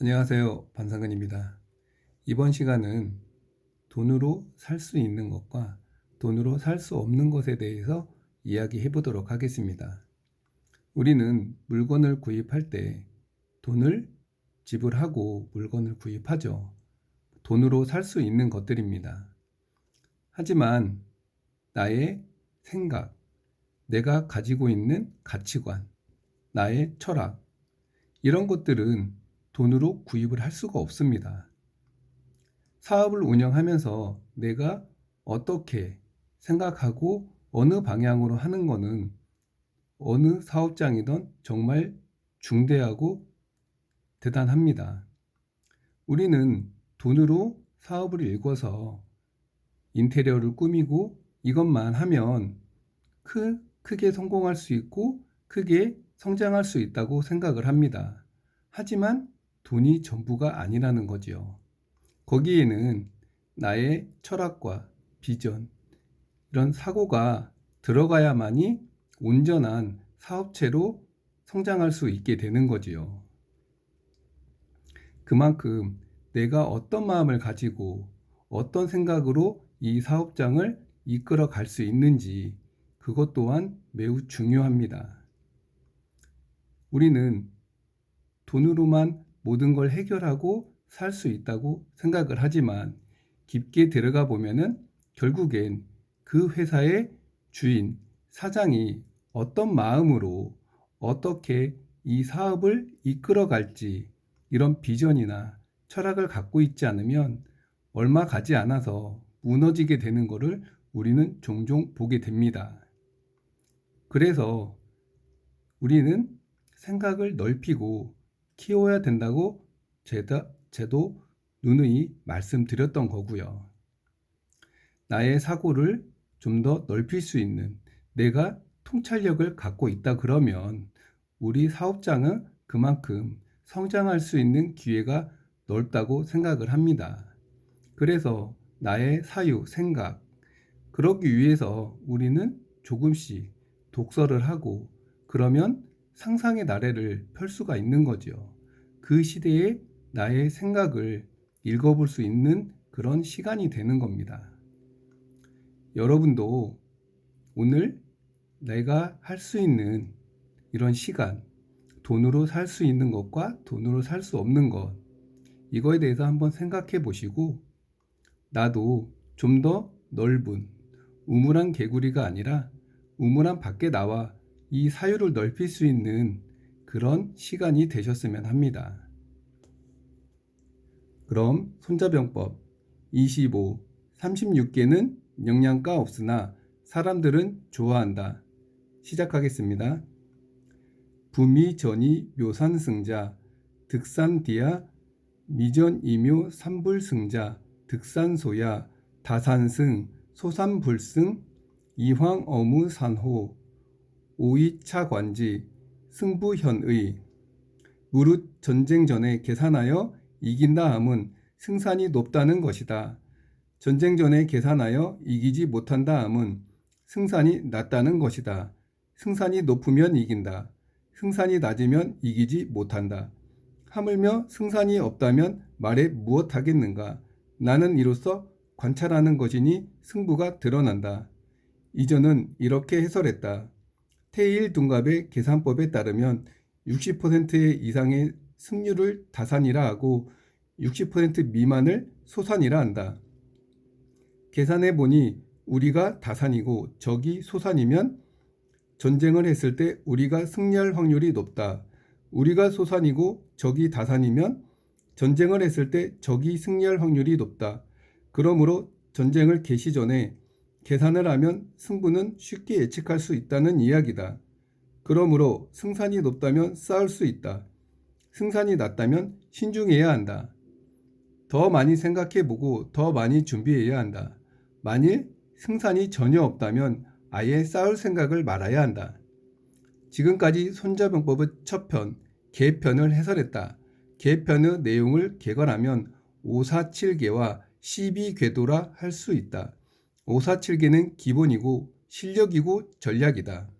안녕하세요. 반상근입니다. 이번 시간은 돈으로 살 수 있는 것과 돈으로 살 수 없는 것에 대해서 이야기해 보도록 하겠습니다. 우리는 물건을 구입할 때 돈을 지불하고 물건을 구입하죠. 돈으로 살 수 있는 것들입니다. 하지만 나의 생각, 내가 가지고 있는 가치관, 나의 철학, 이런 것들은 돈으로 구입을 할 수가 없습니다. 사업을 운영하면서 내가 어떻게 생각하고 어느 방향으로 하는 거는 어느 사업장이든 정말 중대하고 대단합니다. 우리는 돈으로 사업을 읽어서 인테리어를 꾸미고 이것만 하면 크, 크게 성공할 수 있고 크게 성장할 수 있다고 생각을 합니다. 하지만 돈이 전부가 아니라는 거지요. 거기에는 나의 철학과 비전, 이런 사고가 들어가야만이 온전한 사업체로 성장할 수 있게 되는 거지요. 그만큼 내가 어떤 마음을 가지고 어떤 생각으로 이 사업장을 이끌어 갈 수 있는지 그것 또한 매우 중요합니다. 우리는 돈으로만 모든 걸 해결하고 살 수 있다고 생각을 하지만 깊게 들어가 보면은 결국엔 그 회사의 주인, 사장이 어떤 마음으로 어떻게 이 사업을 이끌어 갈지 이런 비전이나 철학을 갖고 있지 않으면 얼마 가지 않아서 무너지게 되는 것을 우리는 종종 보게 됩니다. 그래서 우리는 생각을 넓히고 키워야 된다고 제다, 제도 누누이 말씀드렸던 거고요. 나의 사고를 좀 더 넓힐 수 있는 내가 통찰력을 갖고 있다 그러면 우리 사업장은 그만큼 성장할 수 있는 기회가 넓다고 생각을 합니다. 그래서 나의 사유, 생각, 그러기 위해서 우리는 조금씩 독서를 하고 그러면 상상의 나래를 펼 수가 있는 거죠. 그 시대에 나의 생각을 읽어볼 수 있는 그런 시간이 되는 겁니다. 여러분도 오늘 내가 할 수 있는 이런 시간, 돈으로 살 수 있는 것과 돈으로 살 수 없는 것, 이거에 대해서 한번 생각해 보시고, 나도 좀 더 넓은 우물한 개구리가 아니라 우물한 밖에 나와 이 사유를 넓힐 수 있는 그런 시간이 되셨으면 합니다. 그럼 손자병법 25, 36개는 영양가 없으나 사람들은 좋아한다. 시작하겠습니다. 부미전이 묘산승자, 득산디야, 미전이묘 삼불승자, 득산소야, 다산승, 소산불승, 이황어무산호, 오이차 관지, 승부현의, 무릇 전쟁 전에 계산하여 이긴다 함은 승산이 높다는 것이다. 전쟁 전에 계산하여 이기지 못한다 함은 승산이 낮다는 것이다. 승산이 높으면 이긴다. 승산이 낮으면 이기지 못한다. 하물며 승산이 없다면 말에 무엇하겠는가? 나는 이로써 관찰하는 것이니 승부가 드러난다. 이전은 이렇게 해설했다. 태일 둔갑의 계산법에 따르면 60% 이상의 승률을 다산이라 하고 60% 미만을 소산이라 한다. 계산해 보니 우리가 다산이고 적이 소산이면 전쟁을 했을 때 우리가 승리할 확률이 높다. 우리가 소산이고 적이 다산이면 전쟁을 했을 때 적이 승리할 확률이 높다. 그러므로 전쟁을 개시 전에 계산을 하면 승부는 쉽게 예측할 수 있다는 이야기다. 그러므로 승산이 높다면 싸울 수 있다. 승산이 낮다면 신중해야 한다. 더 많이 생각해보고 더 많이 준비해야 한다. 만일 승산이 전혀 없다면 아예 싸울 생각을 말아야 한다. 지금까지 손자병법의 첫 편, 개편을 해설했다. 개편의 내용을 개관하면 547개와 12궤도라 할 수 있다. 547개는 기본이고 실력이고 전략이다.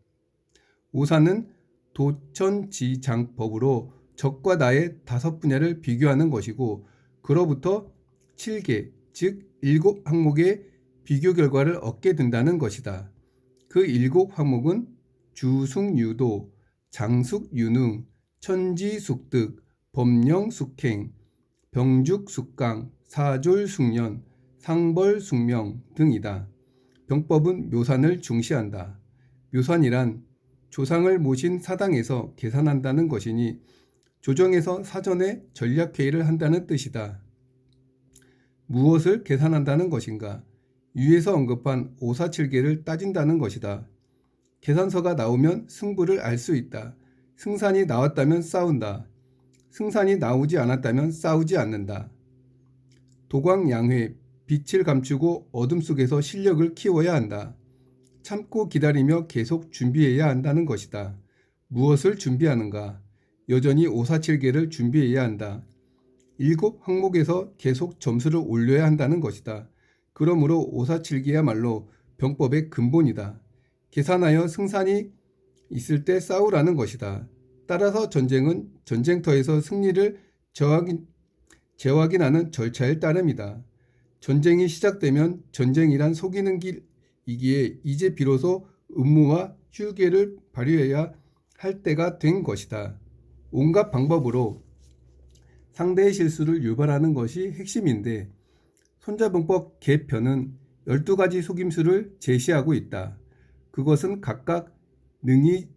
오사는 도천지장법으로 적과 나의 다섯 분야를 비교하는 것이고 그로부터 7개, 즉 7항목의 비교 결과를 얻게 된다는 것이다. 그 일곱 항목은 주숙유도, 장숙유능, 천지숙득, 법령숙행, 병죽숙강, 사졸숙련, 상벌 숙명 등이다. 병법은 묘산을 중시한다. 묘산이란 조상을 모신 사당에서 계산한다는 것이니 조정에서 사전에 전략회의를 한다는 뜻이다. 무엇을 계산한다는 것인가? 위에서 언급한 오사칠계를 따진다는 것이다. 계산서가 나오면 승부를 알 수 있다. 승산이 나왔다면 싸운다. 승산이 나오지 않았다면 싸우지 않는다. 도광양회, 빛을 감추고 어둠 속에서 실력을 키워야 한다. 참고 기다리며 계속 준비해야 한다는 것이다. 무엇을 준비하는가? 여전히 오사칠계를 준비해야 한다. 일곱 항목에서 계속 점수를 올려야 한다는 것이다. 그러므로 오사칠기야말로 병법의 근본이다. 계산하여 승산이 있을 때 싸우라는 것이다. 따라서 전쟁은 전쟁터에서 승리를 저확인, 재확인하는 절차일 따름이다. 전쟁이 시작되면 전쟁이란 속이는 길이기에 이제 비로소 음무와 휴계를 발휘해야 할 때가 된 것이다. 온갖 방법으로 상대의 실수를 유발하는 것이 핵심인데 손자병법 개편은 12가지 속임수를 제시하고 있다. 그것은 각각 능이,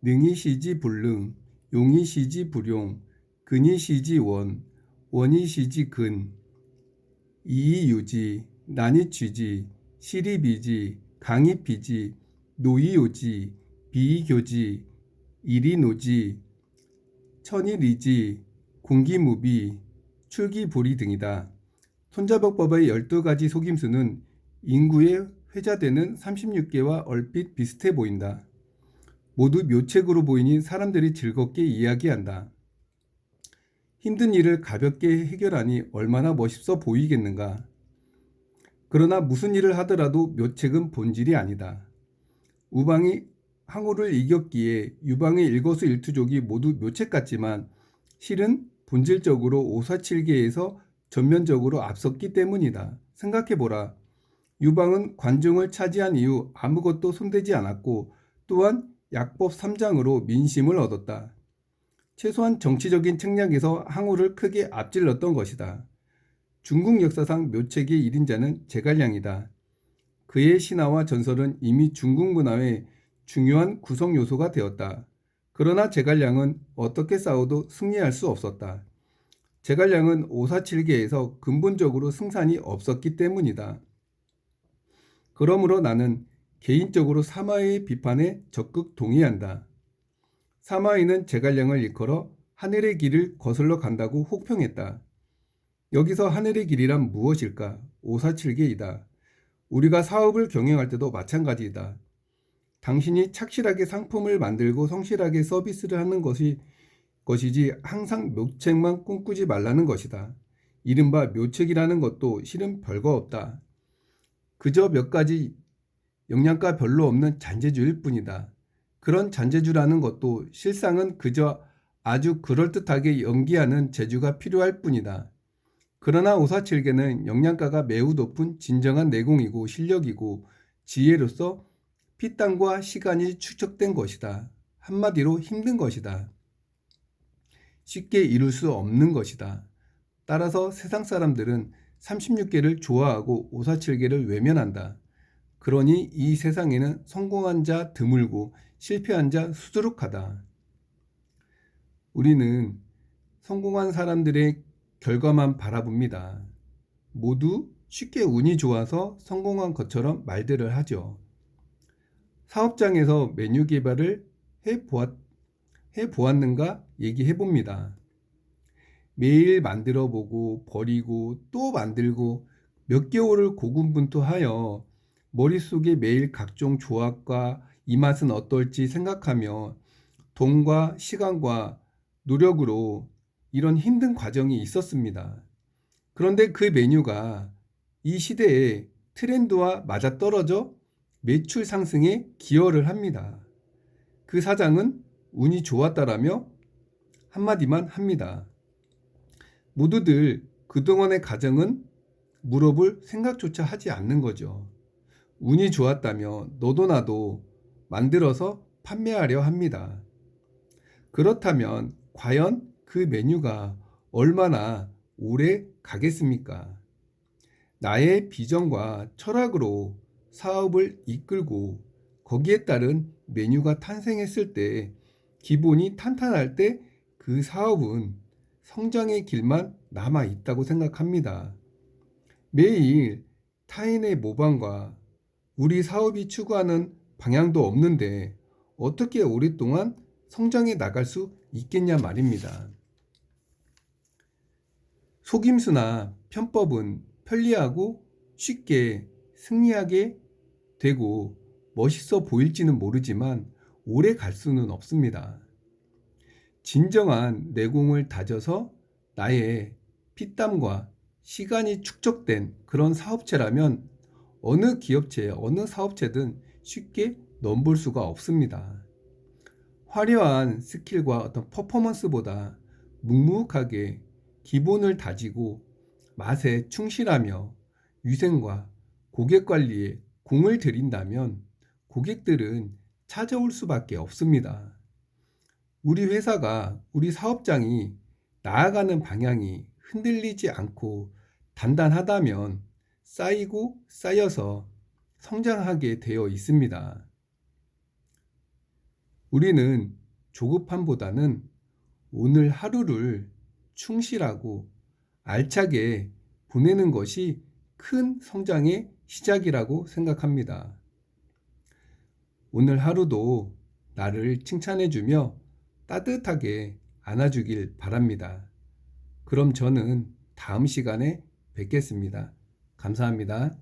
능이시지 불능, 용이시지 불용, 근이시지 원, 원이시지 근, 이이유지, 난이취지, 시리비지, 강이피지, 노이요지, 비교지, 이리노지, 천일이지, 공기무비, 출기불이 등이다. 손자병법의 12가지 속임수는 인구에 회자되는 36개와 얼핏 비슷해 보인다. 모두 묘책으로 보이니 사람들이 즐겁게 이야기한다. 힘든 일을 가볍게 해결하니 얼마나 멋있어 보이겠는가. 그러나 무슨 일을 하더라도 묘책은 본질이 아니다. 우방이 항우를 이겼기에 유방의 일거수일투족이 모두 묘책 같지만 실은 본질적으로 오사칠계에서 전면적으로 앞섰기 때문이다. 생각해보라. 유방은 관중을 차지한 이후 아무것도 손대지 않았고 또한 약법 3장으로 민심을 얻었다. 최소한 정치적인 책략에서 항우를 크게 앞질렀던 것이다. 중국 역사상 묘책의 1인자는 제갈량이다. 그의 신화와 전설은 이미 중국 문화의 중요한 구성 요소가 되었다. 그러나 제갈량은 어떻게 싸워도 승리할 수 없었다. 제갈량은 오사칠계에서 근본적으로 승산이 없었기 때문이다. 그러므로 나는 개인적으로 사마의 비판에 적극 동의한다. 사마이는 제갈량을 일컬어 하늘의 길을 거슬러 간다고 혹평했다. 여기서 하늘의 길이란 무엇일까? 오사칠계이다. 우리가 사업을 경영할 때도 마찬가지이다. 당신이 착실하게 상품을 만들고 성실하게 서비스를 하는 것이 것이지 항상 묘책만 꿈꾸지 말라는 것이다. 이른바 묘책이라는 것도 실은 별거 없다. 그저 몇 가지 영양가 별로 없는 잔재주일 뿐이다. 그런 잔재주라는 것도 실상은 그저 아주 그럴듯하게 연기하는 재주가 필요할 뿐이다. 그러나 오사칠계는 영양가가 매우 높은 진정한 내공이고 실력이고 지혜로서 피땀과 시간이 축적된 것이다. 한마디로 힘든 것이다. 쉽게 이룰 수 없는 것이다. 따라서 세상 사람들은 36개를 좋아하고 547개를 외면한다. 그러니 이 세상에는 성공한 자 드물고 실패한 자 수두룩하다. 우리는 성공한 사람들의 결과만 바라봅니다. 모두 쉽게 운이 좋아서 성공한 것처럼 말들을 하죠. 사업장에서 메뉴 개발을 해 보았, 해 보았는가 얘기해 봅니다. 매일 만들어 보고 버리고 또 만들고 몇 개월을 고군분투하여 머릿속에 매일 각종 조합과 이 맛은 어떨지 생각하며 돈과 시간과 노력으로 이런 힘든 과정이 있었습니다. 그런데 그 메뉴가 이 시대의 트렌드와 맞아떨어져 매출 상승에 기여를 합니다. 그 사장은 운이 좋았다라며 한마디만 합니다. 모두들 그동안의 가정은 물어볼 생각조차 하지 않는 거죠. 운이 좋았다며 너도 나도 만들어서 판매하려 합니다. 그렇다면 과연 그 메뉴가 얼마나 오래 가겠습니까? 나의 비전과 철학으로 사업을 이끌고 거기에 따른 메뉴가 탄생했을 때 기본이 탄탄할 때 그 사업은 성장의 길만 남아 있다고 생각합니다. 매일 타인의 모방과 우리 사업이 추구하는 방향도 없는데 어떻게 오랫동안 성장해 나갈 수 있겠냐 말입니다. 속임수나 편법은 편리하고 쉽게 승리하게 되고 멋있어 보일지는 모르지만 오래 갈 수는 없습니다. 진정한 내공을 다져서 나의 피땀과 시간이 축적된 그런 사업체라면 어느 기업체, 어느 사업체든 쉽게 넘볼 수가 없습니다. 화려한 스킬과 어떤 퍼포먼스보다 묵묵하게 기본을 다지고 맛에 충실하며 위생과 고객 관리에 공을 들인다면 고객들은 찾아올 수밖에 없습니다. 우리 회사가, 우리 사업장이 나아가는 방향이 흔들리지 않고 단단하다면 쌓이고 쌓여서 성장하게 되어 있습니다. 우리는 조급함보다는 오늘 하루를 충실하고 알차게 보내는 것이 큰 성장의 시작이라고 생각합니다. 오늘 하루도 나를 칭찬해주며 따뜻하게 안아주길 바랍니다. 그럼 저는 다음 시간에 뵙겠습니다. 감사합니다.